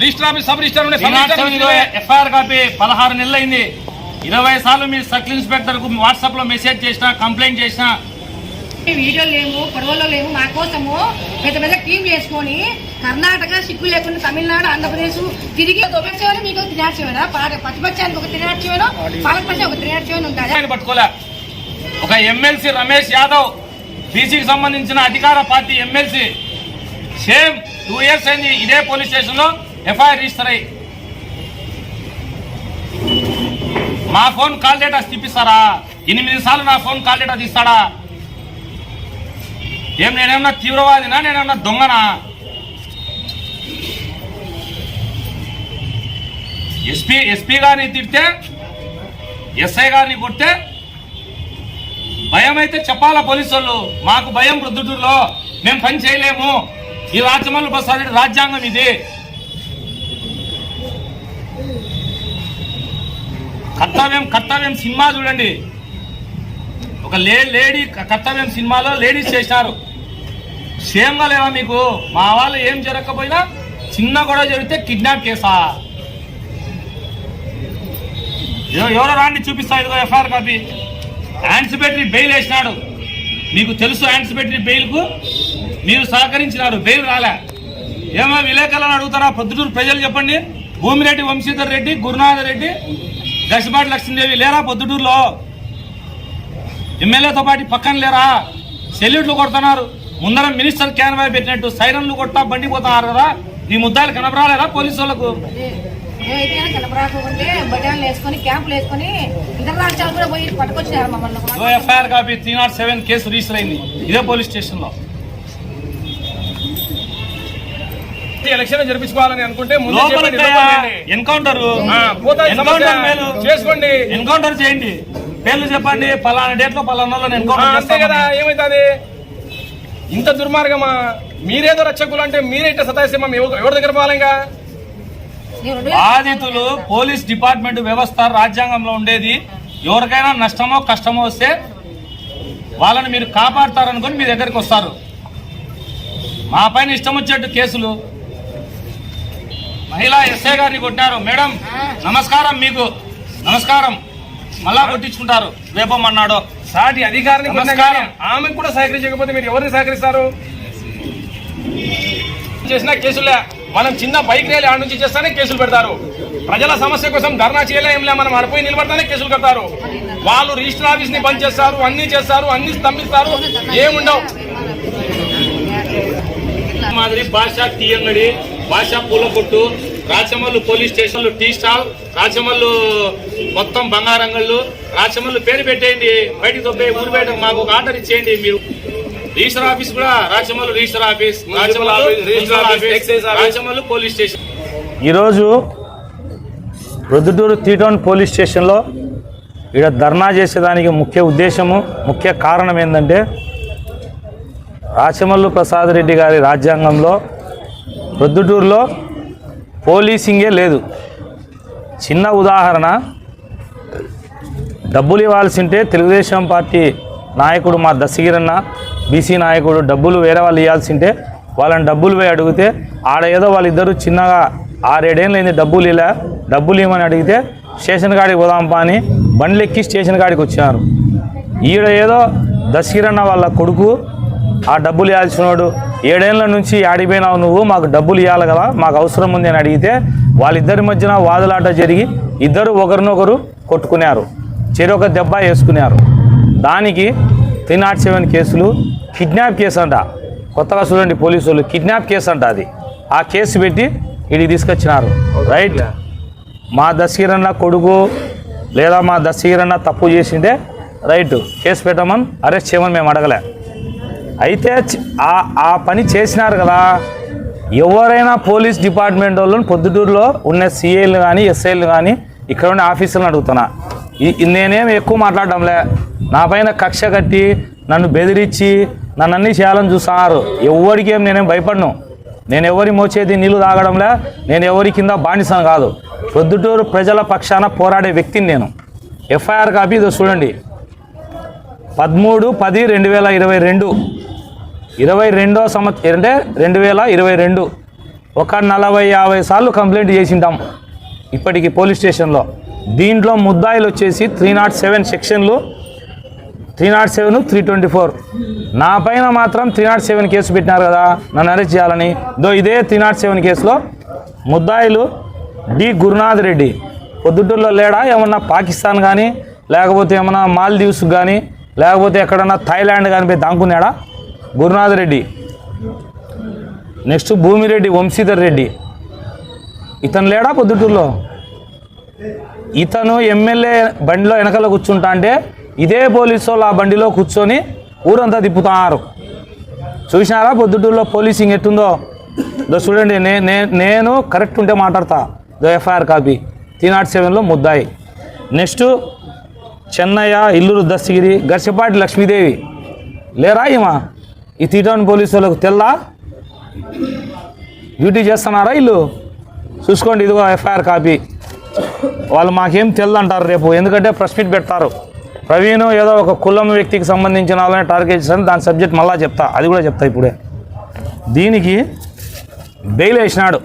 Register office sub register FIR copy పదహారు నెలలు అయింది ఇరవై సార్లు మీ సర్కిల్ ఇన్స్పెక్టర్కు వాట్సాప్లో మెసేజ్ చేసినా కంప్లైంట్ చేసినా. వీడియోలు లేవు పొడవలో లేవు మా కోసము పెద్ద పెద్ద టీంలు వేసుకొని కర్ణాటక సిక్కు లేకుండా తమిళనాడు ఆంధ్రప్రదేశ్ తిరిగి దొబ్బేసేవారు మీకు తినేసేవారా ప్రతిపక్షానికి ఒక తినేసేవారు పాలకపక్షం ఒక తినేసేవారు ఉంటారా ఆయన పట్టుకోలే. ఒక ఎమ్మెల్సీ రమేష్ యాదవ్ బీసీకి సంబంధించిన అధికార party MLC same two years అయింది ఇదే పోలీస్ స్టేషన్లో ఎఫ్ఐఆర్ రిజిస్టర్ అయ్యి. మా ఫోన్ కాల్ డేటా తిప్పిస్తారా ఎనిమిది సార్లు నా ఫోన్ కాల్ డేటా తీస్తాడా? ఏం నేనేమన్నా తీవ్రవాదినా నేనేమన్నా దొంగనా? ఎస్పీ ఎస్పీ గారిని తిడితే ఎస్ఐ గారిని కొడితే భయం అయితే చెప్పాలా పోలీసు వాళ్ళు మాకు భయం ప్రొద్దుటూరులో మేము పని చేయలేము. ఈ రాజమల్లు బస్ రాజ్యాంగం ఇది. కర్తవ్యం కర్తవ్యం సినిమా చూడండి. ఒక లే లేడీ కర్తవ్యం సినిమాలో లేడీస్ చేశారు సేమ్గా లేవా మీకు? మా వాళ్ళు ఏం జరగకపోయినా చిన్న గొడవ జరిగితే కిడ్నాప్ కేసా ఎవరో రాండి చూపిస్తా ఇదిగో ఎఫ్ఐఆర్ కాపీ. యాంటిసిపేటరీ బెయిల్ వేసినాడు. మీకు తెలుసు యాంటిసిపేటరీ బెయిల్కు? మీరు సహకరించినారు. బెయిల్ రాలే. ఏమో విలేకరులను అడుగుతారా? పొద్దుటూరు ప్రజలు చెప్పండి. భూమిరెడ్డి వంశీధర్ రెడ్డి గురునాథ్ రెడ్డి గసిపాటి లక్ష్మీదేవి లేరా పొద్దుటూరులో? ఎమ్మెల్యేతో పాటు పక్కన లేరా? సెల్యూట్లు కొడుతున్నారు. ముందర మినిస్టర్ క్యాన్వాయ్ పెట్టినట్టు సైరన్లు కొట్టా బండి పోతున్నారు కదా. ఈ ముద్దాలు కనపరాలేదా పోలీసు వాళ్ళకు FIR copy three nought seven case register అయింది. ఇదే పోలీస్ స్టేషన్లో ఎలక్షన్ జరిపించుకోవాలని అనుకుంటే. ఎన్కౌంటర్. చేసుకోండి. ఎన్కౌంటర్ చేయండి. పేర్లు చెప్పండి పలానా డేట్లో పలానా ఎన్కౌంటర్ అంతే కదా ఏమైతుంది? ఇంత దుర్మార్గమా? మీరేదో రక్షకులు అంటే మీరే ఇట్లా సతాయిస్తే మేము ఎవ- ఎవరి దగ్గర పోవాలి ఇంకా? నేను రెండు వేల బాధితులు పోలీస్ డిపార్ట్మెంట్ వ్యవస్థ రాజ్యాంగంలో ఉండేది. ఎవరికైనా నష్టమో కష్టమో వస్తే వాళ్ళని మీరు కాపాడతారనుకొని మీ దగ్గరికి వస్తారు. మా పైన ఇష్టం వచ్చేట్టు కేసులు. మహిళా ఎస్ఐ గారిని కొట్టారు. మేడం నమస్కారం మీకు. నమస్కారం. మళ్ళా కొట్టించుకుంటారు. రేపమన్నాడు సాటి అధికారిని నమస్కారం. ఆమెకు కూడా సహకరించకపోతే మీరు ఎవరిని సహకరిస్తారు? చేసిన కేసులే. మనం చిన్న బైక్ ర్యాలీ ఆడ నుంచి చేస్తానే కేసులు పెడతారు. ప్రజల సమస్య కోసం ధర్నా చేయలే ఏం లే మనం ఆడిపోయి నిలబడతానే కేసులు కడతారు. వాళ్ళు రిజిస్టర్ ఆఫీస్ని బంద్ చేస్తారు అన్ని చేస్తారు అన్ని స్తంభిస్తారు. ఏముండవు. మాదిరి భాష టీ అంగడి భాష పూల కొట్టు రాచమల్లు పోలీస్ స్టేషన్లు టీ స్టాల్ రాచమల్లు మొత్తం బంగారంగళ్ళు రాచమల్లు పేరు పెట్టేయండి బయటికి తొప్పే ఊరు బయట మాకు ఒక ఆర్డర్ ఇచ్చేయండి మీరు. రిజిస్టర్ ఆఫీస్ కూడా Rachamallu register office Rachamallu police station. ఈరోజు ప్రొద్దుటూరు త్రీ పోలీస్ స్టేషన్లో ఇక్కడ ధర్నా చేసేదానికి ముఖ్య ఉద్దేశము ముఖ్య కారణం ఏంటంటే రాచమల్లు ప్రసాద్ రెడ్డి గారి రాజ్యాంగంలో ప్రొద్దుటూరులో పోలీసింగే లేదు. చిన్న ఉదాహరణ డబ్బులు ఇవ్వాల్సి ఉంటే తెలుగుదేశం పార్టీ నాయకుడు మా దశగిరన్న బీసీ నాయకుడు డబ్బులు వేరే వాళ్ళు ఇవ్వాల్సి ఉంటే వాళ్ళని డబ్బులు పోయి అడిగితే ఆడ ఏదో వాళ్ళిద్దరు చిన్నగా ఆరేడేళ్ళు అయింది డబ్బులు ఇలా డబ్బులు ఇవ్వమని అడిగితే స్టేషన్ కాడికి పోదాంపా అని బండ్లు ఎక్కి స్టేషన్ కాడికి వచ్చినారు ఈడ ఏదో దశగిరన్న వాళ్ళ కొడుకు ఆ డబ్బులు ఇవ్వాల్సినోడు ఏడేళ్ళ నుంచి ఆడిపోయినావు నువ్వు మాకు డబ్బులు ఇవ్వాలి కదా మాకు అవసరం ఉంది అని అడిగితే వాళ్ళిద్దరి మధ్యన వాదులాట జరిగి ఇద్దరు ఒకరినొకరు కొట్టుకున్నారు. చెరొక దెబ్బ వేసుకున్నారు. దానికి త్రీ నాట్ సెవెన్ కేసులు కిడ్నాప్ కేసు అంట కొత్తగా చూడండి పోలీసు వాళ్ళు కిడ్నాప్ కేసు అంట అది. ఆ కేసు పెట్టి ఇడికి తీసుకొచ్చినారు. రైట్? మా దశగిరన్న కొడుకు లేదా మా దశగిరన్న తప్పు చేసింటే రైట్? కేసు పెట్టమని అరెస్ట్ చేయమని మేము అడగలే. అయితే ఆ ఆ పని చేసినారు కదా. ఎవరైనా పోలీస్ డిపార్ట్మెంట్ వాళ్ళని పొద్దుటూరులో ఉన్న సిఐలు కానీ ఎస్ఐలు కానీ ఇక్కడ ఉన్న ఆఫీసులను అడుగుతున్నా. ఈ- నేనేం ఎక్కువ మాట్లాడడంలే. నా పైన కక్ష కట్టి నన్ను బెదిరించి నన్ను అన్నీ చేయాలని చూస్తున్నారు. ఎవరికి ఏం నేనేం భయపడను. నేను ఎవరి మోచేది నీళ్ళు తాగడంలే. నేను ఎవరి కింద బానిసను కాదు. పొద్దుటూరు ప్రజల పక్షాన పోరాడే వ్యక్తిని నేను. ఎఫ్ఐఆర్ కాపీ ఇదో చూడండి. పదమూడు పది రెండు వేల ఇరవై రెండు. ఇరవై రెండో సంవత్సరం అంటే రెండు వేల ఇరవై రెండు. ఒక నలభై యాభై సార్లు కంప్లైంట్ చేసింటాం ఇప్పటికి పోలీస్ స్టేషన్లో. దీంట్లో ముద్దాయిలు వచ్చేసి త్రీ నాట్ సెవెన్ సెక్షన్లు three nought seven three twenty four. నా పైన మాత్రం త్రీ నాట్ సెవెన్ కేసు పెట్టినారు కదా నన్ను అరెస్ట్ చేయాలని. దో ఇదే త్రీ నాట్ సెవెన్ కేసులో ముద్దాయిలు డి గురునాథ్ రెడ్డి. పొద్దుటూరులో లేడా? ఏమన్నా పాకిస్తాన్ కానీ లేకపోతే ఏమన్నా మాల్దీవ్స్ కానీ లేకపోతే ఎక్కడన్నా థాయిలాండ్ కానీ పోయి దాంకున్నాడా? గురునాథ్ రెడ్డి. నెక్స్ట్ భూమిరెడ్డి వంశీధర్ రెడ్డి. ఇతను లేడా పొద్దుటూరులో? ఇతను ఎమ్మెల్యే బండిలో వెనకాల కూర్చుంటా అంటే ఇదే పోలీసు వాళ్ళు ఆ బండిలో కూర్చొని ఊరంతా తిప్పుతున్నారు చూసినారా పొద్దుటూరులో పోలీసింగ్ ఎట్టుందో? దో చూడండి నే నేను కరెక్ట్ ఉంటే మాట్లాడతా. దో ఎఫ్ఐఆర్ కాపీ. త్రీ నాట్ సెవెన్లో ముద్దాయి. నెక్స్ట్ చెన్నయ్య ఇల్లూరు దస్తగిరి గర్షపాటి లక్ష్మీదేవి. లేరా ఈమా? ఈ తీటాన్ పోలీసు వాళ్ళకు తెల్లా? డ్యూటీ చేస్తున్నారా ఇల్లు చూసుకోండి ఇదిగో ఎఫ్ఐఆర్ కాపీ. వాళ్ళు మాకేం తెల్లంటారు రేపు? ఎందుకంటే ప్రెస్ మీట్ పెడతారు. ప్రవీణ్ ఏదో ఒక కులం వ్యక్తికి సంబంధించిన వాళ్ళని టార్గెట్ చేశాను దాని సబ్జెక్ట్ మళ్ళా చెప్తా. అది కూడా చెప్తా ఇప్పుడే. దీనికి బెయిల్ వేసినాడు.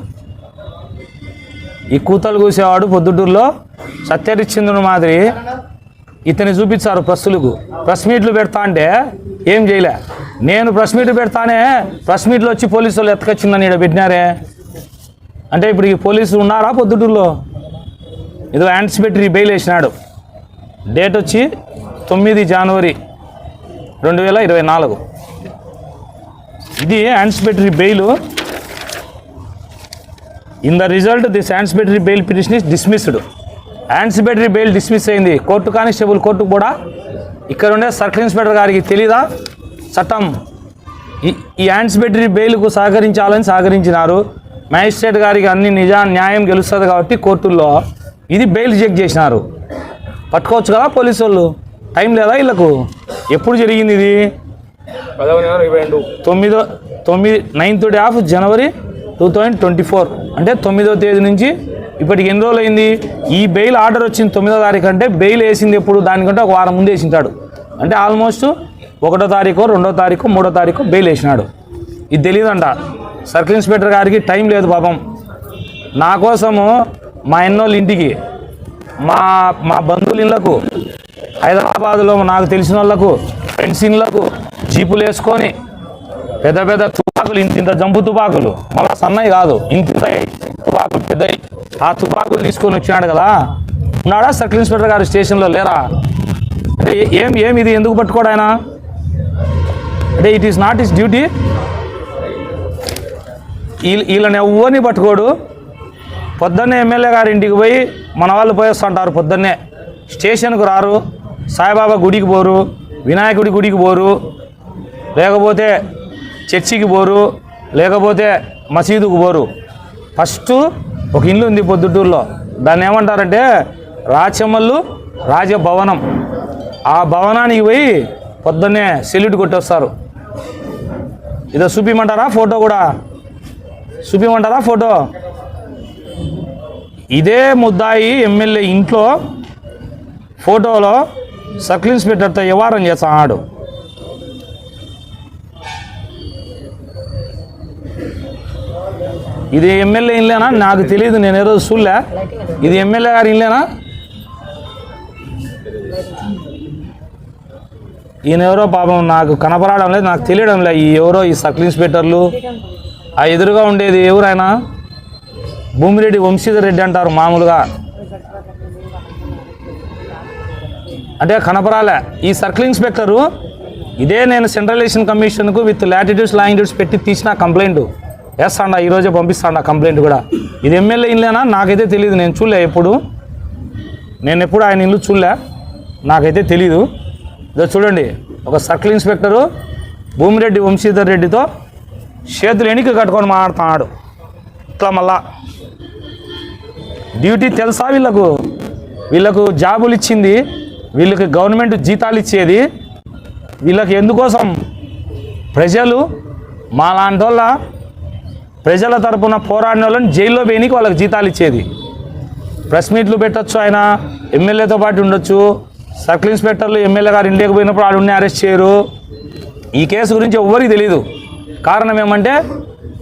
ఈ కూతలు కూసేవాడు పొద్దుటూరులో సత్యరిచ్చింద్రుని మాదిరి ఇతని చూపించారు ప్రెస్సులకు. ప్రెస్ మీట్లు పెడతా అంటే ఏం చేయలే. నేను ప్రెస్ మీట్ పెడతానే ప్రెస్ మీట్లో వచ్చి పోలీసు వాళ్ళు ఎత్తకొచ్చిందని ఇక్కడ పెట్టినారే. అంటే ఇప్పుడు ఈ పోలీసులు ఉన్నారా పొద్దుటూరులో? ఇదో యాంటిసిపేటరీ బెయిల్ వేసినాడు డేట్ వచ్చి తొమ్మిది జనవరి రెండు వేల ఇరవై నాలుగు. ఇది anticipatory bail in the result this anticipatory bail petition is dismissed anticipatory bail dismiss అయింది. కోర్టు కానిస్టేబుల్ కోర్టు కూడా ఇక్కడ ఉండే సర్కిల్ ఇన్స్పెక్టర్ గారికి తెలీదా? చట్టం. ఈ ఈ యాంటిసిపేటరీ బెయిల్కు సహకరించాలని సహకరించినారు. మ్యాజిస్ట్రేట్ గారికి అన్ని నిజా న్యాయం గెలుస్తుంది కాబట్టి కోర్టుల్లో ఇది బెయిల్ చెక్ చేసినారు. పట్టుకోవచ్చు కదా పోలీసు వాళ్ళు టైం లేదా వీళ్ళకు? ఎప్పుడు జరిగింది ఇది? తొమ్మిదో తొమ్మిది ninth day of January two thousand twenty four. అంటే తొమ్మిదో తేదీ నుంచి ఇప్పటికి ఎన్ని రోజులు అయింది? ఈ బెయిల్ ఆర్డర్ వచ్చింది తొమ్మిదో తారీఖు అంటే బెయిల్ వేసింది ఎప్పుడు? దానికంటే ఒక వారం ముందు వేసింటాడు. అంటే ఆల్మోస్ట్ ఒకటో తారీఖు రెండో తారీఖు మూడో తారీఖు బెయిల్ వేసినాడు. ఇది తెలియదంట సర్కిల్ ఇన్స్పెక్టర్ గారికి టైం లేదు పాపం. నా కోసము మా ఎన్నోళ్ళ ఇంటికి మా మా బంధువుల ఇళ్ళకు హైదరాబాద్లో నాకు తెలిసిన వాళ్ళకు ఫ్రెండ్స్ ఇళ్ళకు జీపులు వేసుకొని పెద్ద పెద్ద తుపాకులు ఇంత ఇంత జంపు తుపాకులు. మళ్ళీ సన్నవి కాదు ఇంత తుపాకులు పెద్దవి ఆ తుపాకులు తీసుకొని వచ్చినాడు కదా. ఉన్నాడా సర్కిల్ ఇన్స్పెక్టర్ గారు స్టేషన్లో లేరా? ఏం ఏం ఇది? ఎందుకు పట్టుకోడు ఆయన? అంటే it is not is duty వీళ్ళని ఎవ్వరిని పట్టుకోడు. పొద్దున్నే ఎమ్మెల్యే గారి ఇంటికి పోయి మన వాళ్ళు పోయేస్తుంటారు పొద్దున్నే. స్టేషన్కు రారు. సాయిబాబా గుడికి పోరు. వినాయకుడి గుడికి పోరు. లేకపోతే చర్చికి పోరు. లేకపోతే మసీదుకు పోరు. ఫస్ట్ ఒక ఇల్లు ఉంది పొద్దుటూరులో. దాన్ని ఏమంటారంటే రాచమల్లు రాజభవనం. ఆ భవనానికి పోయి పొద్దున్నే సెల్యూట్ కొట్టేస్తారు. ఇదో చూపిమంటారా ఫోటో కూడా? చూపిమంటారా ఫోటో? ఇదే ముద్దాయి ఎమ్మెల్యే ఇంట్లో ఫోటోలో సర్కిల్ ఇన్స్పెక్టర్తో వ్యవహారం చేస్తాడు ఇది ఎమ్మెల్యే ఇల్లేనా నాకు తెలియదు నేను ఏదో చూడలే. ఇది ఎమ్మెల్యే గారి ఇల్లేనా ఈయన ఎవరో పాపం నాకు కనపడడం లేదు నాకు తెలియడం లేదు. ఈ ఎవరో ఈ సర్కిల్ ఇన్స్పెక్టర్లు? ఆ ఎదురుగా ఉండేది ఎవరైనా భూమిరెడ్డి వంశీధర్ రెడ్డి అంటారు మామూలుగా. అంటే కనపరాలే ఈ సర్కిల్ ఇన్స్పెక్టరు ఇదే నేను సెంట్రలైజేషన్ కమిషన్కు విత్ లాటిట్యూడ్స్ లాంగిట్యూడ్స్ పెట్టి తీసిన కంప్లైంట్. వేస్తాడా ఈరోజే పంపిస్తాడా కంప్లైంట్ కూడా. ఇది ఎమ్మెల్యే ఇల్లేనా? నాకైతే తెలియదు నేను చూడలే ఎప్పుడు. నేను ఎప్పుడు ఆయన ఇల్లు చూడలే. నాకైతే తెలీదు. ఇదో చూడండి ఒక సర్కిల్ ఇన్స్పెక్టరు భూమిరెడ్డి వంశీధర్ రెడ్డితో చేతులు ఎనికి కట్టుకొని మాట్లాడుతున్నాడు. ఇట్లా మళ్ళా. డ్యూటీ తెలుసా వీళ్ళకు? వీళ్ళకు జాబులు ఇచ్చింది వీళ్ళకి గవర్నమెంట్ జీతాలు ఇచ్చేది. వీళ్ళకి ఎందుకోసం? ప్రజలు మా లాంటి ప్రజల తరపున పోరాడిన వాళ్ళని జైల్లో పోయినకి వాళ్ళకి జీతాలు ఇచ్చేది. ప్రెస్ మీట్లు పెట్టొచ్చు ఆయన ఎమ్మెల్యేతో పాటు ఉండొచ్చు. సర్కిల్ ఇన్స్పెక్టర్లు ఎమ్మెల్యే గారు ఇండియాకి పోయినప్పుడు ఆడుని అరెస్ట్ చేయరు. ఈ కేసు గురించి ఎవ్వరికి తెలియదు కారణం ఏమంటే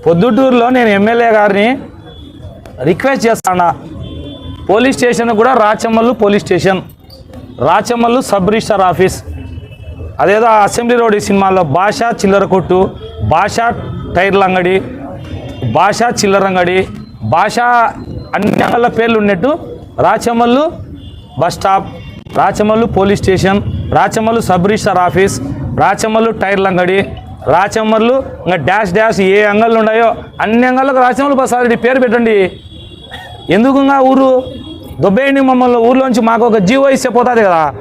పొద్దుటూరులో నేను ఎమ్మెల్యే గారిని రిక్వెస్ట్ చేస్తాను. పోలీస్ స్టేషన్ కూడా Rachamallu police station. Rachamallu sub register office. అదేదో అసెంబ్లీ రోడ్ ఈ సినిమాలో భాష చిల్లర కొట్టు భాష టైర్ల అంగడి భాష చిల్లర అంగడి భాష అన్ని పేర్లు ఉన్నట్టు Rachamallu bus stop Rachamallu police station Rachamallu sub register office Rachamallu టైర్ల అంగడి రాచమల్లు ఇంకా డాష్ డాష్ ఏ అంగళ్ళు ఉన్నాయో అన్ని అంగళ్ళకు రాచమల్లు ప్రసాద్ పేరు పెట్టండి. ఎందుకు ఊరు? దుబ్బేయండి మమ్మల్ని ఊర్లోంచి మాకు ఒక జీవో ఇస్తే పోతుంది కదా.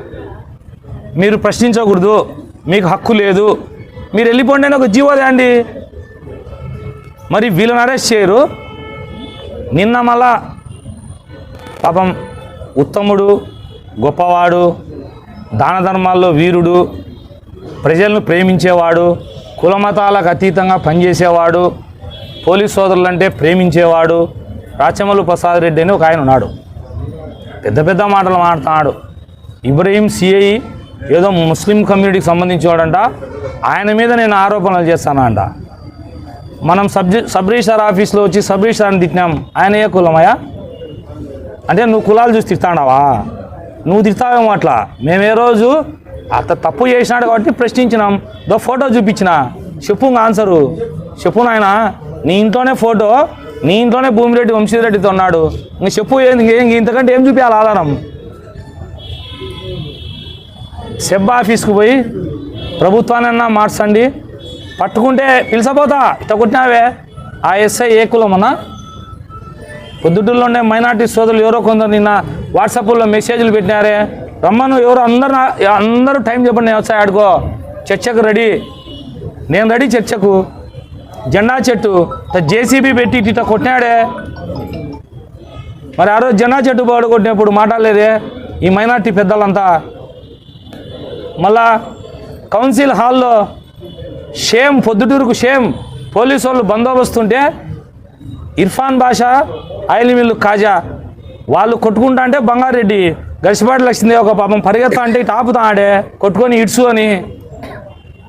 మీరు ప్రశ్నించకూడదు మీకు హక్కు లేదు. మీరు వెళ్ళిపోండి అని ఒక జీవో తేండి మరి వీళ్ళని అరెస్ట్ చేయరు. నిన్న మళ్ళా పాపం ఉత్తముడు గొప్పవాడు దాన ధర్మాల్లో వీరుడు ప్రజలను ప్రేమించేవాడు కులమతాలకు అతీతంగా పనిచేసేవాడు పోలీస్ సోదరులంటే ప్రేమించేవాడు రాచమల్లు ప్రసాద్ రెడ్డి అని ఒక ఆయన ఉన్నాడు. పెద్ద పెద్ద మాటలు మాట్లాడుతున్నాడు. ఇబ్రహీం సిఐ ఏదో ముస్లిం కమ్యూనిటీకి సంబంధించినవాడంట ఆయన మీద నేను ఆరోపణలు చేస్తానంట. మనం సబ్ సబ్రీషార్ ఆఫీస్లో వచ్చి సబ్రీషార్ని తిట్టినాం. ఆయన ఏ కులమయ్యా? అంటే నువ్వు కులాలు చూసి తిట్టాడావా నువ్వు తిడతావేమో అట్లా. మేము ఏ రోజు అత తప్పు చేసినాడు కాబట్టి ప్రశ్నించినాం. దో ఫోటో చూపించిన. చెప్పు ఇంకా ఆన్సరు చెప్పు నాయన నీ ఇంట్లోనే ఫోటో నీ ఇంట్లోనే భూమిరెడ్డి వంశీరెడ్డితో ఉన్నాడు. ఇంక చెప్పు ఏంది ఇంతకంటే ఏం చూపించాలి ఆధారం? సెబ్ ఆఫీస్కి పోయి ప్రభుత్వానన్నా మార్చండి. పట్టుకుంటే పిలిచబోతా ఇట్ట కొట్టినావే. ఆ ఎస్ఐ ఏ కులమన్నా? పొద్దుటూరులో ఉండే మైనార్టీ సోదరులు ఎవరో కొందరు నిన్న వాట్సాప్లో మెసేజ్లు పెట్టినారే. రమ్మను ఎవరు అందరు అందరూ టైం చెప్పండి నేను వచ్చాయి ఆడుకో. చర్చకు రెడీ. నేను రెడీ చర్చకు. జెండా చెట్టు. జేసీబీ పెట్టి ఇట్ట కొట్టినాడే. మరి ఆ రోజు జెండా చెట్టు పాడు కొట్టినప్పుడు మాట్లాడలేదే ఈ మైనార్టీ పెద్దలంతా. మళ్ళా కౌన్సిల్ హాల్లో షేమ్ పొద్దుటూరుకు షేమ్ పోలీసు వాళ్ళు బందోబస్తు ఉంటే ఇర్ఫాన్ బాషా ఆయిల్ మిల్లు కాజా వాళ్ళు కొట్టుకుంటా అంటే బంగారెడ్డి. గరిసిపాటి లక్ష్మీదేవి ఒక పాపం పరిగెత్తా అంటే ఇటు ఆపుతా ఆడే కొట్టుకొని ఇడ్సు అని.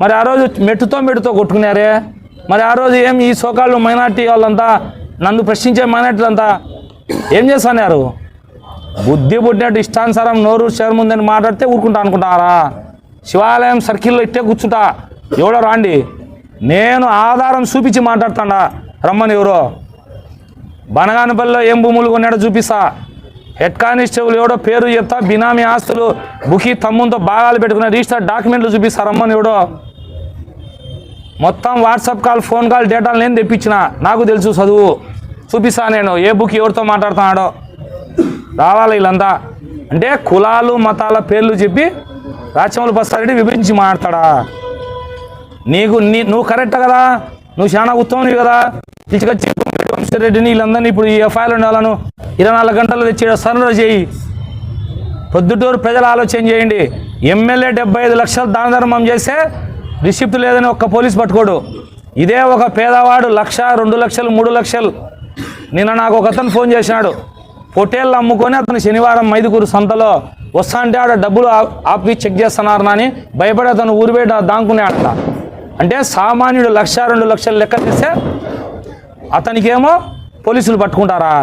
మరి ఆ రోజు మెట్టుతో మెట్టుతో కొట్టుకున్నారే. మరి ఆ రోజు ఏం ఈ సోకాళ్ళు మైనార్టీ వాళ్ళంతా నన్ను ప్రశ్నించే మైనార్టీలంతా ఏం చేస్తున్నారు? బుద్ధి పుట్టినట్టు ఇష్టానుసారం నోరు చేరముందని మాట్లాడితే ఊరుకుంటా అనుకుంటారా? శివాలయం సర్కిల్లో ఇట్టే కూర్చుంటా. ఎవడో రాండి. నేను ఆధారం చూపించి మాట్లాడుతాడా. రమ్మని ఎవరో. బనగానపల్లిలో ఏం భూములు కొన్నాడో చూపిస్తా. హెడ్ కానిస్టేబుల్ ఎవడో పేరు చెప్తా బినామీ ఆస్తులు బుకి తమ్ముంతో భాగాలు పెట్టుకున్న రిజిస్టర్ డాక్యుమెంట్లు చూపిస్తా రమ్మని ఎవడో. మొత్తం వాట్సాప్ కాల్ ఫోన్ కాల్ డేటాలు నేను తెప్పించిన. నాకు తెలుసు చదువు. చూపిస్తా నేను ఏ బుక్ ఎవరితో మాట్లాడుతున్నాడో. రావాలి వీళ్ళంతా. అంటే కులాలు మతాల పేర్లు చెప్పి రాచమౌళి బస్తారెడ్డి విభజించి మాట్లాడా నీకు నీ నువ్వు కరెక్ట్ కదా. నువ్వు చాలా ఉత్తమం కదా. తీసుకొచ్చి రెడ్డిని వీళ్ళందరినీ ఇప్పుడు ఈ ఎఫ్ఐఆర్ ఉండాలను. ఇరవై నాలుగు గంటలు తెచ్చి సరెండర్ చేయి. పొద్దుటూరు ప్రజలు ఆలోచన చేయండి. ఎమ్మెల్యే డెబ్బై ఐదు లక్షలు దాన ధర్మం చేస్తే రిసిప్ట్ లేదని ఒక్క పోలీస్ పట్టుకోడు. ఇదే ఒక పేదవాడు లక్ష రెండు లక్షలు మూడు లక్షలు. నిన్న నాకు ఒక అతను ఫోన్ చేసినాడు. పొట్టేళ్ళు అమ్ముకొని అతను శనివారం మైదుకూరు సంతలో వస్తా అంటే ఆడ డబ్బులు ఆపి చెక్ చేస్తున్నారు అని భయపడి అతను ఊరి దాంకునే దాంకునేడంట అంటే సామాన్యుడు లక్ష రెండు లక్షలు లెక్క చేస్తే అతనికేమో పోలీసులు పట్టుకుంటారా?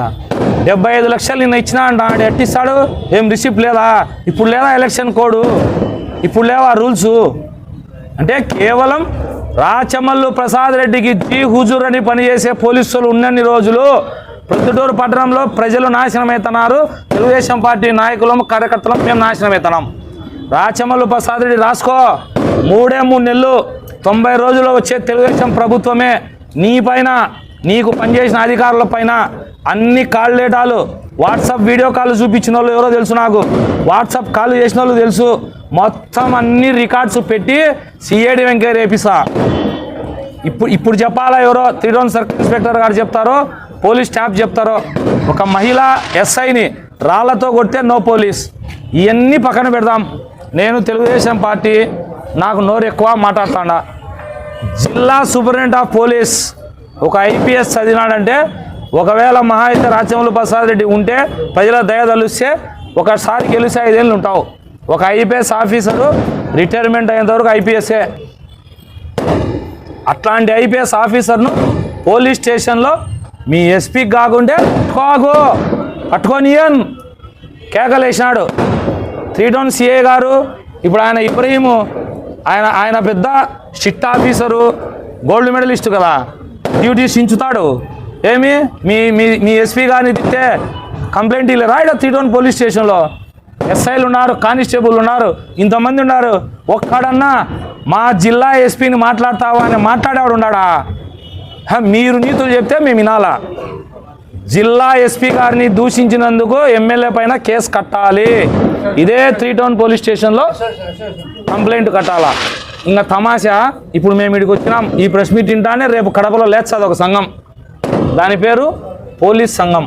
డెబ్బై ఐదు లక్షలు నిన్న ఇచ్చినా అంట ఆడు ఎట్టిస్తాడు? ఏం రిసిప్ట్ లేదా? ఇప్పుడు లేదా ఎలక్షన్ కోడు? ఇప్పుడు లేవా రూల్స్? అంటే కేవలం రాచమల్లు ప్రసాద్ రెడ్డికి జీ హుజూర్ అని పనిచేసే పోలీసులు ఉన్నన్ని రోజులు ప్రొద్దుటూరు పట్టణంలో ప్రజలు నాశనమవుతున్నారు. తెలుగుదేశం పార్టీ నాయకులం కార్యకర్తలం మేము నాశనమవుతున్నాం. రాచమల్లు ప్రసాద్ రెడ్డి రాసుకో. మూడే మూడు నెలలు తొంభై రోజుల్లో వచ్చే తెలుగుదేశం ప్రభుత్వమే. నీ పైన నీకు పనిచేసిన అధికారుల పైన అన్ని కాల్ డేటాలు వాట్సాప్ వీడియో కాల్ చూపించిన వాళ్ళు ఎవరో తెలుసు నాకు. వాట్సాప్ కాల్ చేసిన వాళ్ళు తెలుసు. మొత్తం అన్ని రికార్డ్స్ పెట్టి సిఐడి వెంకయ్య రేపిస్తా. ఇప్పుడు ఇప్పుడు చెప్పాలా ఎవరో? త్రిడోన్ సర్కిల్ ఇన్స్పెక్టర్ గారు చెప్తారో? పోలీస్ స్టాఫ్ చెప్తారో? ఒక మహిళ ఎస్ఐని రాళ్ళతో కొడితే నో పోలీస్. ఇవన్నీ పక్కన పెడదాం. నేను తెలుగుదేశం పార్టీ నాకు నోరు ఎక్కువ మాట్లాడుతాడా. జిల్లా సూపరింటెండెంట్ ఆఫ్ పోలీస్ ఒక ఐపీఎస్ చదివినాడంటే ఒకవేళ మహా రాజ్యములు ప్రసాద్ రెడ్డి ఉంటే ప్రజల దయ తలుస్తే ఒకసారి గెలిస్తే ఐదేళ్ళు ఉంటావు. ఒక ఐపీఎస్ ఆఫీసరు రిటైర్మెంట్ అయ్యేంతవరకు ఐపీఎస్ఏ. అట్లాంటి ఐపీఎస్ ఆఫీసర్ను పోలీస్ స్టేషన్లో మీ ఎస్పీ కాకుంటే పట్టుకోకు. పట్టుకోనియన్ కేకలేసినాడు. త్రీ టౌన్ సిఏ గారు ఇప్పుడు ఆయన ఇబ్రహీము. ఆయన ఆయన పెద్ద స్ట్రిక్ట్ ఆఫీసరు గోల్డ్ మెడలిస్టు కదా. డ్యూటీస్ ఇంచుతాడు ఏమి? మీ మీ మీ ఎస్పీ గారిని తిట్టే కంప్లైంట్ ఇలా రాయడం త్రీ టౌన్ పోలీస్ స్టేషన్లో. ఎస్ఐలు ఉన్నారు కానిస్టేబుల్ ఉన్నారు ఇంతమంది ఉన్నారు. ఒక్కడన్నా మా జిల్లా ఎస్పీని మాట్లాడతావా అని మాట్లాడేవాడు ఉన్నాడా? మీరు నీతులు చెప్తే మేము వినాలా? జిల్లా ఎస్పీ గారిని దూషించినందుకు ఎమ్మెల్యే పైన కేసు కట్టాలి. ఇదే త్రీ టౌన్ పోలీస్ స్టేషన్లో కంప్లైంట్ కట్టాలా? ఇంకా తమాషా ఇప్పుడు మేము ఇక్కడికి వచ్చినాం ఈ ప్రెస్ మీట్ వింటానే రేపు కడపలో లేచదు ఒక సంఘం. దాని పేరు పోలీస్ సంఘం.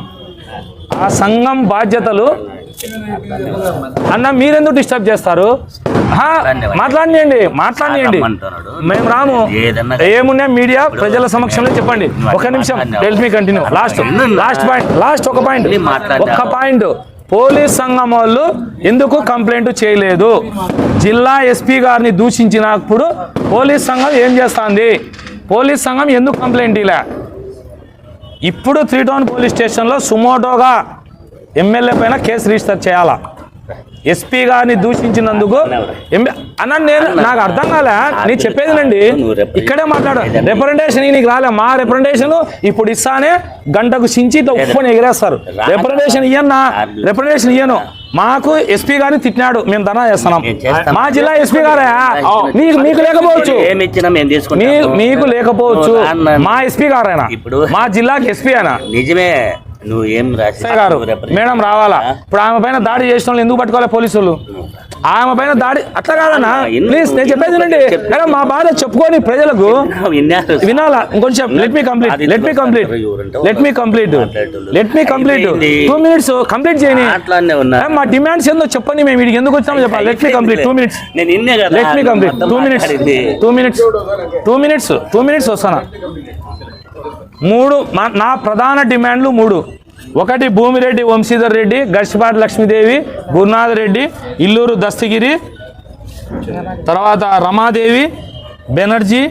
ఆ సంఘం బాధ్యతలు అన్న మీరెందుకు డిస్టర్బ్ చేస్తారు? మాట్లాడియండి మాట్లాడియండి. మేము రాము. ఏమున్నా మీడియా ప్రజల సమక్షంలో చెప్పండి. ఒక నిమిషం మీ continue last last point last ఒక పాయింట్. ఒక్క పాయింట్ పోలీస్ సంఘం వాళ్ళు ఎందుకు కంప్లైంట్ చేయలేదు? జిల్లా ఎస్పీ గారిని దూషించినప్పుడు పోలీస్ సంఘం ఏం చేస్తుంది? పోలీస్ సంఘం ఎందుకు కంప్లైంట్ ఇలా ఇప్పుడు త్రీ టౌన్ పోలీస్ స్టేషన్లో సుమోటోగా ఎమ్మెల్యే పైన కేసు రిజిస్టర్ చేయాలా? ఎస్పీ గారిని దూషించినందుకు అన్న నేను నాకు అర్థం కాలే. నీ చెప్పేదినండి ఇక్కడే మాట్లాడు. రిప్రజెంటేషన్ నీకు రాలే. మా రిప్రజెంటేషన్ ఇప్పుడు ఇస్తానే గంటకు సించి ఇట్లా ఉప్పుని ఎగిరేస్తారు. రిప్రజెంటేషన్ ఇయ్యన్నా. రిప్రజెంటేషన్ ఇయ్యను. మాకు ఎస్పీ గారిని తిట్టినాడు. మేము ధనా చేస్తున్నాం. మా జిల్లా ఎస్పీ గారే. మీకు మీకు లేకపోవచ్చు. మీకు లేకపోవచ్చు. మా ఎస్పీ గారైనా? ఇప్పుడు- మా జిల్లాకి ఎస్పీ అయినా? నిజమే. నువ్వు ఏం గారు మేడం రావాలా? ఇప్పుడు ఆమె పైన దాడి చేసిన వాళ్ళు ఎందుకు పట్టుకోవాలి పోలీసులు? ఆమె పైన దాడి అట్లా కాదన్నా? ప్లీజ్ నేను చెప్పేది చెప్పు. మేడం మా బాధ చెప్పుకొని ప్రజలకు వినాలా? ఇంకొంచెం let me complete let me complete let me complete. Let me complete. Two minutes complete చేయని. మా డిమాండ్స్ ఏందో చెప్పండి మేము వీడికి ఎందుకు వచ్చామో చెప్పాలి. Let me complete two minutes let me complete two minutes. Two minutes two minutes two minutes వస్తానా? మూడు మా- నా ప్రధాన డిమాండ్లు మూడు. ఒకటి భూమిరెడ్డి వంశీధర్ రెడ్డి గడిచిపాటి లక్ష్మీదేవి గురునాథ్ రెడ్డి ఇల్లూరు దస్తగిరి తర్వాత రమాదేవి బెనర్జీ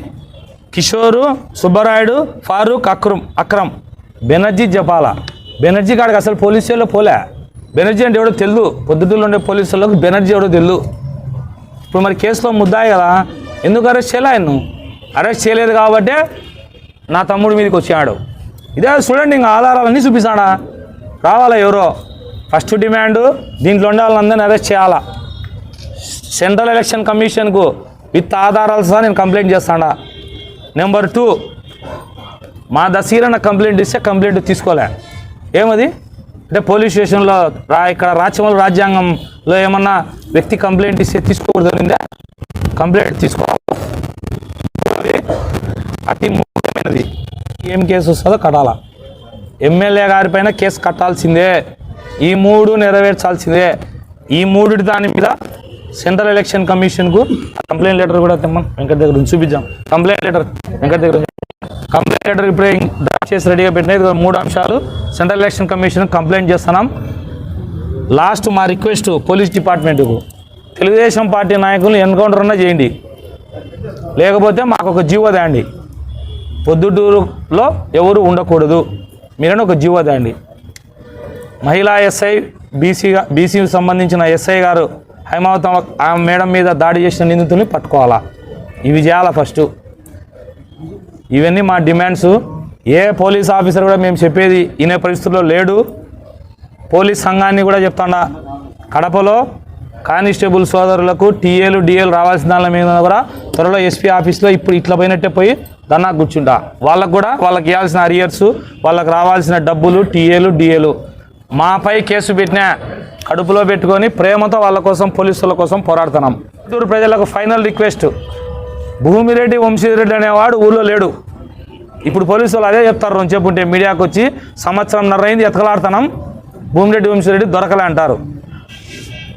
కిషోరు సుబ్బరాయుడు ఫారూక్ అక్రమ్ అక్రమ్. బెనర్జీ జపాల. బెనర్జీ కాడికి అసలు పోలీసు వాళ్ళు పోలే. బెనర్జీ అంటే ఎవడో తెలుదు పొద్దుటూరులో ఉండే పోలీసు బెనర్జీ ఎవడో తెలుదు ఇప్పుడు మరి కేసులో ముద్దాయి కదా. ఎందుకు అరెస్ట్ చేయలే ఆయన అరెస్ట్ చేయలేదు కాబట్టే నా తమ్ముడి మీదకి వచ్చాడు. ఇదే చూడండి ఇంకా ఆధారాలన్నీ చూపిస్తాడా? రావాలా ఎవరో? ఫస్ట్ డిమాండ్ దీంట్లో ఉండాలని అరెస్ట్ చేయాలా? సెంట్రల్ ఎలక్షన్ కమిషన్కు విత్ ఆధారాలు సహా నేను కంప్లైంట్ చేస్తాడా నెంబర్ టూ మా దసీరన్న కంప్లైంట్ ఇస్తే కంప్లైంట్ తీసుకోలే. ఏమది? అంటే పోలీస్ స్టేషన్లో రా ఇక్కడ రాచమల రాజ్యాంగంలో ఏమన్నా వ్యక్తి కంప్లైంట్ ఇస్తే తీసుకోకూడదు కంప్లైంట్ తీసుకోవాలి. అతి ముఖ్యమైనది ఏం కేసు వస్తుందో కట్టాలా. ఎమ్మెల్యే గారి పైన కేసు కట్టాల్సిందే. ఈ మూడు నెరవేర్చాల్సిందే. ఈ మూడు దాని మీద సెంట్రల్ ఎలక్షన్ కమిషన్కు కంప్లైంట్ లెటర్ కూడా తెమ్మం వెంకట దగ్గర నుంచి చూపించాం కంప్లైంట్ లెటర్ వెంకట దగ్గర కంప్లైంట్ లెటర్ ఇప్పుడే డ్రాఫ్ట్ చేసి రెడీగా పెట్టిన మూడు అంశాలు. సెంట్రల్ ఎలక్షన్ కమిషన్ కంప్లైంట్ చేస్తున్నాం. లాస్ట్ మా రిక్వెస్ట్ పోలీస్ డిపార్ట్మెంట్కు. తెలుగుదేశం పార్టీ నాయకులను ఎన్కౌంటర్ అన్నా చేయండి. లేకపోతే మాకు ఒక జీవో తేండి పొద్దుటూరులో ఎవరు ఉండకూడదు. మీరని ఒక జీవో దండి మహిళా ఎస్ఐ బీసీగా బీసీకి సంబంధించిన ఎస్ఐ గారు హైమావతం ఆ మేడం మీద దాడి చేసిన నిందితుల్ని పట్టుకోవాలా? ఇవి చేయాలా ఫస్ట్? ఇవన్నీ మా డిమాండ్స్. ఏ పోలీస్ ఆఫీసర్ కూడా మేము చెప్పేది ఇనే పరిస్థితుల్లో లేడు. పోలీస్ సంఘాన్ని కూడా చెప్తాడా. కడపలో కానిస్టేబుల్ సోదరులకు టీఏలు డిఏలు రావాల్సిన దాని మీద కూడా త్వరలో ఎస్పీ ఆఫీస్లో ఇప్పుడు ఇట్లా పోయినట్టే పోయి దన్నా కూర్చుంటా వాళ్ళకు కూడా వాళ్ళకి ఇవ్వాల్సిన అరియర్స్ వాళ్ళకి రావాల్సిన డబ్బులు టీఏలు డిఏలు. మాపై కేసు పెట్టినా కడుపులో పెట్టుకొని ప్రేమతో వాళ్ళ కోసం పోలీసుల కోసం పోరాడుతున్నాం. చిత్తూరు ప్రజలకు ఫైనల్ రిక్వెస్ట్. భూమిరెడ్డి వంశీరెడ్డి అనేవాడు ఊళ్ళో లేడు. ఇప్పుడు పోలీసులు అదే చెప్తారు రెండు చెప్పుంటే మీడియాకు వచ్చి సంవత్సరం అయింది ఎతకలాడుతున్నాం భూమిరెడ్డి వంశీరెడ్డి దొరకలే అంటారు.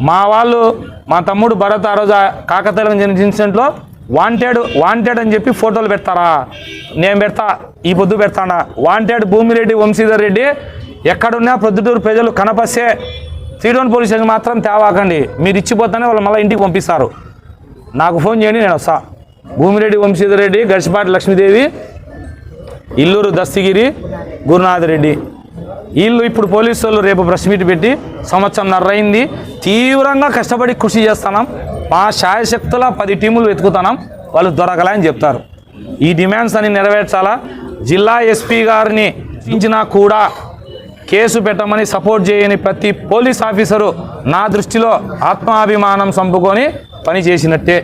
మా వాళ్ళు మా తమ్ముడు భరత్ ఆ రోజు ఆ జన్మించినట్లో వాంటెడ్ వాంటెడ్ అని చెప్పి ఫోటోలు పెడతారా? నేను పెడతా ఈ పొద్దు పెడతానా? వాంటెడ్ భూమిరెడ్డి వంశీధర్ రెడ్డి ఎక్కడున్నా ప్రొద్దుటూరు ప్రజలు కనపస్తే శ్రీడోన్ పోలీస్ స్టేషన్ మాత్రం తేవాకండి. మీరు ఇచ్చిపోతానే వాళ్ళు మళ్ళీ ఇంటికి పంపిస్తారు. నాకు ఫోన్ చేయండి నేను వస్తా. భూమిరెడ్డి వంశీధర్ రెడ్డి గడిచిపాటి లక్ష్మీదేవి ఇల్లూరు దస్తిగిరి గురునాథ్ రెడ్డి. వీళ్ళు ఇప్పుడు పోలీసు వాళ్ళు రేపు ప్రెస్ మీట్ పెట్టి సంవత్సరం నర్రైంది. తీవ్రంగా కష్టపడి కృషి చేస్తున్నాం. మా శాయశక్తుల పది టీములు వెతుకుతున్నాం వాళ్ళు దొరకలని చెప్తారు. ఈ డిమాండ్స్ అని నెరవేర్చాలా? జిల్లా ఎస్పీ గారిని ఇచ్చినా కూడా కేసు పెట్టమని సపోర్ట్ చేయని ప్రతి పోలీస్ ఆఫీసరు నా దృష్టిలో ఆత్మాభిమానం చంపుకొని పని చేసినట్టే.